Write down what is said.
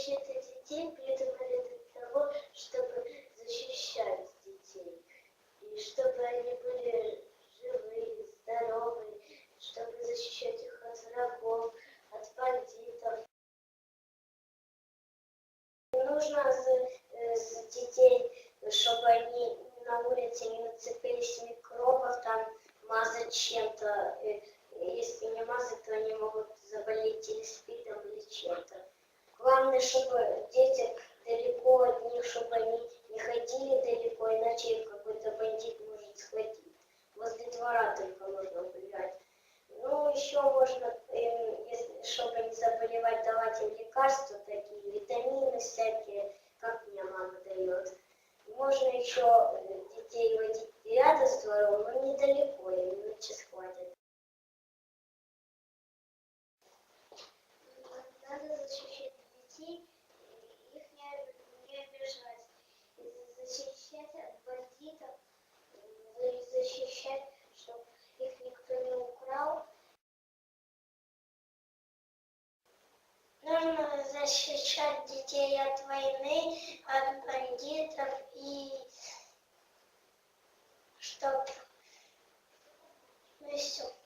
защита детей придумали для того, чтобы защищать детей. И чтобы они были живые, здоровые, чтобы защищать их от врагов, от бандитов. Нужно с, э, с детей, чтобы они на улице не нацепились микробов, там мазать чем-то. Э, Если не мазать, то они могут заболеть или. Главное, чтобы дети далеко от них, чтобы они не ходили далеко, иначе их какой-то бандит может схватить. Возле двора только можно гулять. Ну, еще можно, им, если, чтобы не заболевать, давать им лекарства такие, витамины всякие, как мне мама дает. Можно еще э, детей водить рядом с двором, но недалеко, Нужно защищать детей от войны, от бандитов и чтобы все.